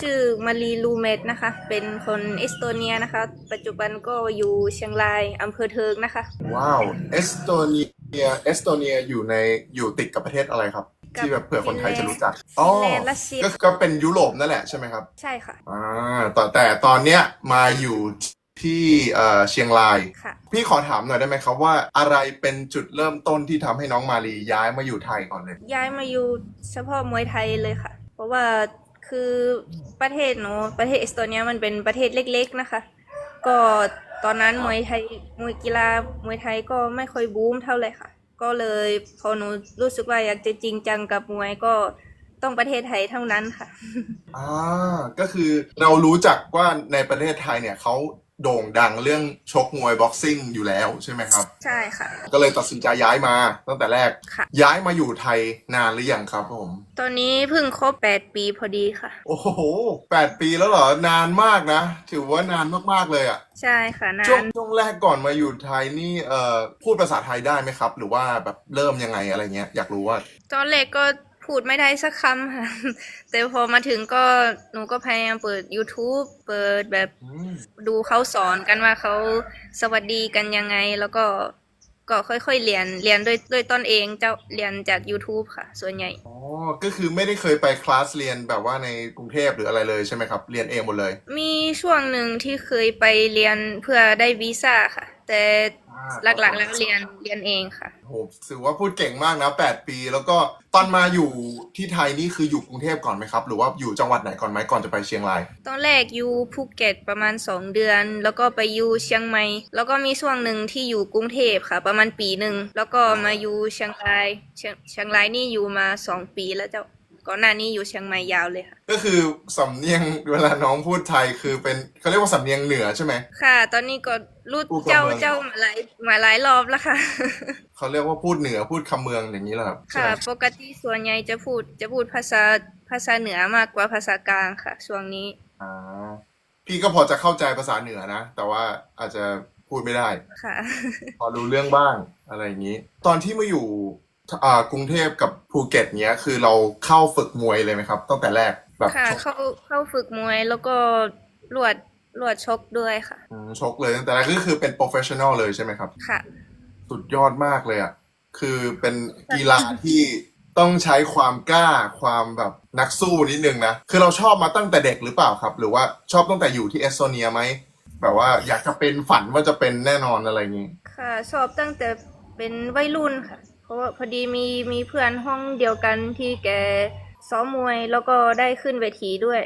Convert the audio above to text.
ชื่อมารีลูเมตนะคะ เป็นคนเอสโตเนียนะคะ ปัจจุบันก็อยู่เชียงรายอำเภอเทิงนะคะ ว้าวเอสโตเนียเอสโตเนียอยู่ในอยู่ติดกับประเทศอะไรครับ กับที่แบบเผื่อคนไทยจะรู้จักฟินแลนด์รัสเซีย ก็ก็เป็นยุโรปนั่นแหละใช่ไหมครับใช่ค่ะอ่าแต่แต่ตอนเนี้ยมาอยู่ที่เอ่อเชียงราย ค่ะ พี่ขอถามหน่อยได้ไหมครับว่าอะไรเป็นจุดเริ่มต้นที่ทำให้น้องมารีย้ายมาอยู่ไทยก่อนเลย ย้ายมาอยู่เฉพาะมวยไทยเลยค่ะ เพราะว่า คือประเทศหนูประเทศเอสโตเนียมันเป็นประเทศเล็ก ๆนะคะ ก็ตอนนั้นมวยไทยมวยกีฬามวยไทยก็ไม่ค่อยบูมเท่าไหร่ค่ะ ก็เลยพอหนูรู้สึกว่าอยากจะจริงจังกับมวยก็ต้องประเทศไทยเท่านั้นค่ะ อ่า ก็คือเรารู้จักว่าในประเทศไทยเนี่ยเขา โด่งดังเรื่องชกมวยบ็อกซิ่งอยู่แล้วใช่ไหมครับ ใช่ค่ะ ก็เลยตัดสินใจย้ายมาตั้งแต่แรก ค่ะ ย้ายมาอยู่ไทยนานหรือยังครับผม ตอนนี้เพิ่งครบแปดปีพอดีค่ะ โอ้โหแปดปีแล้วเหรอนานมากนะ ถือว่านานมากๆเลยอะใช่ค่ะนาช่วงนช่วงแรกก่อนมาอยู่ไทยนี่เอ่อพูดภาษาไทยได้ไหมครับ หรือว่าแบบเริ่มยังไงอะไรเงี้ยอยากรู้ว่า ตอนแรกก็ พูดไม่ได้สักคำค่ะ แต่พอมาถึงก็หนูก็พยายามเปิด YouTube เปิดแบบอืมดูเขาสอนกันว่าเขาสวัสดีกันยังไง แล้วก็ก็ค่อยๆเรียนเรียนด้วยด้วยตนเองเจ้าเรียนจาก YouTube ค่ะ ส่วนใหญ่ อ๋อ ก็คือไม่ได้เคยไปคลาสเรียนแบบว่าในกรุงเทพหรืออะไรเลยใช่ไหมครับ เรียนเองหมดเลย มีช่วงหนึ่งที่เคยไปเรียนเพื่อได้วีซ่าค่ะ แต่ หลักๆ แล้วเรียนเรียนเองค่ะโหถือว่าพูดเก่งมากนะแปดปี แล้วก็ตอนมาอยู่ที่ไทยนี่คืออยู่กรุงเทพก่อนไหมครับ หรือว่าอยู่จังหวัดไหนก่อนไหมก่อนจะไปเชียงราย ตอนแรกอยู่ภูเก็ตประมาณสองเดือน แล้วก็ไปอยู่เชียงใหม่แล้วก็มีช่วงหนึ่งที่อยู่กรุงเทพค่ะ ประมาณปีหนึ่งแล้วก็มาอยู่เชียงรายเชียงเชียงรายนี่อยู่มาสองปีแล้วเจ้า ก่อนหน้านี้อยู่เชียงใหม่ยาวเลยค่ะ ก็คือสำเนียงเวลาน้องพูดไทยคือเป็นเขาเรียกว่าสำเนียงเหนือใช่ไหม ค่ะ ตอนนี้ก็รู้พูดกับเจ้าเมือง เจ้ามาหลายมาหลายรอบแล้วค่ะ เขาเรียกว่าพูดเหนือพูดคำเมืองอย่างนี้เหรอครับใช่ค่ะไหมปกติส่วนใหญ่จะพูดจะพูดภาษาภาษาเหนือมากกว่าภาษากลางค่ะ ช่วงนี้ อ่าพี่ก็พอจะเข้าใจภาษาเหนือนะ แต่ว่าอาจจะพูดไม่ได้ ค่ะ พอรู้เรื่องบ้างอะไรอย่างนี้ ตอนที่มาอยู่ อ่ากรุงเทพกับภูเก็ตเนี้ย คือเราเข้าฝึกมวยเลยไหมครับตั้งแต่แรกแบบค่ะชกเข้าเข้าฝึกมวยแล้วก็ลวดลวดชกด้วยค่ะ อืมชกเลยตั้งแต่แรกก็คือเป็นโปรเฟชชั่นอลเลยใช่ไหมครับ ค่ะ สุดยอดมากเลยอะ คือเป็นกีฬาที่ต้องใช้ความกล้าความแบบนักสู้นิดนึงนะ คือเราชอบมาตั้งแต่เด็กหรือเปล่าครับ หรือว่าชอบตั้งแต่อยู่ที่เอสโตเนียไหม แบบว่าอยากจะเป็นฝันว่าจะเป็นแน่นอนอะไรอย่างนี้ ค่ะ ชอบตั้งแต่เป็นวัยรุ่นค่ะ เพราะว่าพอดีมีมีเพื่อนห้องเดียวกันที่แกซ้อมมวยแล้วก็ได้ขึ้นเวทีด้วย